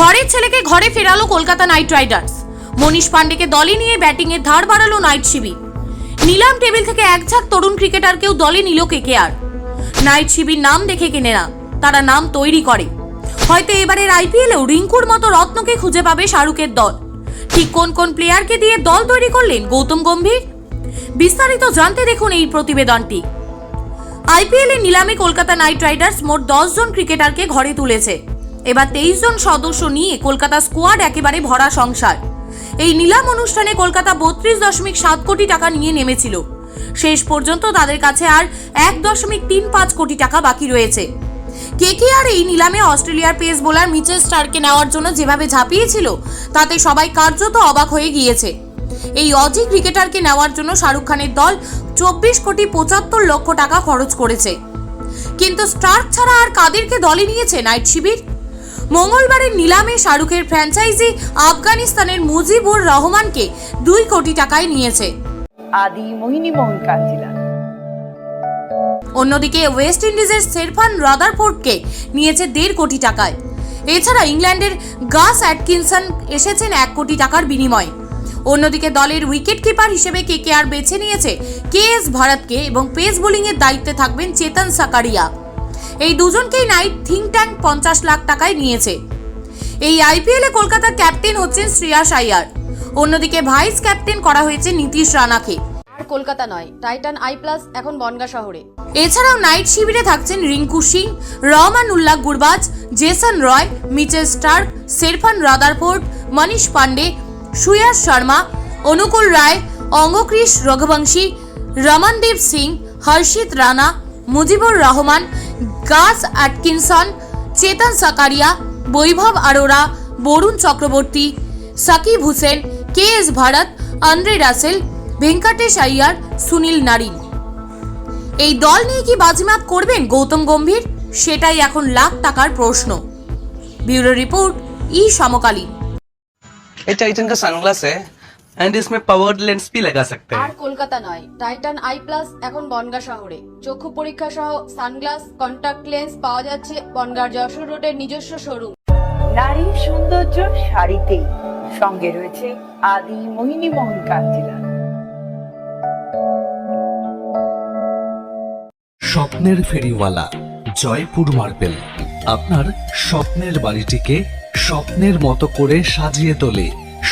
ঘরের ছেলেকে ঘরে ফেরালো কলকাতা নাইট রাইডার্স। মনীষ পান্ডেকে দলে নিয়ে ব্যাটিংয়ের ধার বাড়ালো নাইট শিবির। নিলাম টেবিল থেকে এক ঝাঁক তরুণ ক্রিকেটারকেও দলে নিল কেকেআর। নাইট শিবির নাম দেখে কেনে না, তারা নাম তৈরি করে। হয়তো এবারের আইপিএলেও রিঙ্কুর মতো রত্নকে খুঁজে পাবে শাহরুখের দল। ঠিক কোন কোন প্লেয়ারকে দিয়ে দল তৈরি করলেন গৌতম গম্ভীর? বিস্তারিত জানতে দেখুন এই প্রতিবেদনটি। আইপিএল নিলামে কলকাতা নাইট রাইডার্স মোট দশ জন ক্রিকেটারকে ঘরে তুলেছে। এবার তেইশ জন সদস্য নিয়ে কলকাতা স্কোয়াড একেবারে ভরা সংসার। এই নিলাম অনুষ্ঠানে কলকাতা বত্রিশ দশমিক সাত কোটি টাকা নিয়ে নেমেছিল। শেষ পর্যন্ত তাদের কাছে আর এক দশমিক তিন পাঁচ কোটি টাকা বাকি রয়েছে। কেকেআর এই নিলামে অস্ট্রেলিয়ার পেস বোলার মিচেল স্টারকে নেওয়ার জন্য যেভাবে ঝাঁপিয়েছিল, তাতে সবাই কার্যত অবাক হয়ে গিয়েছে। এই অজি ক্রিকেটারকে নেওয়ার জন্য শাহরুখ খানের দল চব্বিশ কোটি পঁচাত্তর লক্ষ টাকা খরচ করেছে। কিন্তু স্টার্ক ছাড়া আর কাদেরকে দলে নিয়েছে নাইট শিবির? মঙ্গলবারের নিলামে শাহরুখের ফ্র্যাঞ্চাইজি আফগানিস্তানের মুজিবুর রহমানকে দুই কোটি টাকায় নিয়েছে। আদি মোহিনী মোহন কাঞ্জিলা। অন্যদিকে ওয়েস্ট ইন্ডিজের সেরফান রাদারফোর্ডকে নিয়েছে দেড় কোটি টাকায়। এছাড়া ইংল্যান্ডের গাস অ্যাটকিনসন এসেছেন এক কোটি টাকার বিনিময়ে। অন্যদিকে দলের উইকেট কিপার হিসেবে কে কে আর বেছে নিয়েছে কে এস ভারতকে এবং পেস বোলিংয়ের দায়িত্বে থাকবেন চেতন সাকারিয়া। এই দুজনকেই নাইট থিঙ্ক ট্যাঙ্ক পঞ্চাশ লাখ টাকায় নিয়েছে। এই আইপিএলে কলকাতার ক্যাপ্টেন হচ্ছেন শ্রেয়াস আইয়ার অন্যদিকে ভাইস ক্যাপ্টেন করা হয়েছে নীতিশ রানাকে। আর কলকাতা নয় টাইটান আই প্লাস এখন বনগা শহরে। এছাড়াও নাইট শিবিরে থাকছেন Rinku Singh Rahman Ullah Gurbaz Jason Roy Mitchell Starc Sherfane Rutherford Manish Pandey Suyash Sharma Anukul Roy Angkrish Raghuvanshi Ramandeep Singh Harshit Rana Mujibur Rahman Gus Atkinson Chetan Sakariya, Vaibhav Arora, Varun Chakravarthy, Shakib Hussain K S Bharat, Andre Russell, Venkatesh Iyer, Sunil Narine. এই দল নিয়ে কি বাজিমাত করবেন গৌতম গম্ভীর? সেটাই এখন লাখ টাকার প্রশ্ন। ব্যুরো রিপোর্ট ই সমকালীন। এটা ইতেনকা সানগ্লাস। एंड इसमें पावर्ड लेंस भी लगा सकते আর हैं কলকাতা নয় টাইটান আই প্লাস এখন বনগা শহরে চক্ষু পরীক্ষা সহ সানগ্লাস কন্টাক্ট লেন্স পাওয়া যাচ্ছে বনগার যশোর রোডের নিজস্ব শোরুম নারীর সৌন্দর্য শাড়িতেই সঙ্গে রয়েছে আদি মোহিনী মোহন কাঞ্জিলা স্বপ্নের ফেরিওয়ালা জয়পুর মার্বেল আপনার স্বপ্নের বাড়িটিকে স্বপ্নের মতো করে সাজিয়ে তোলে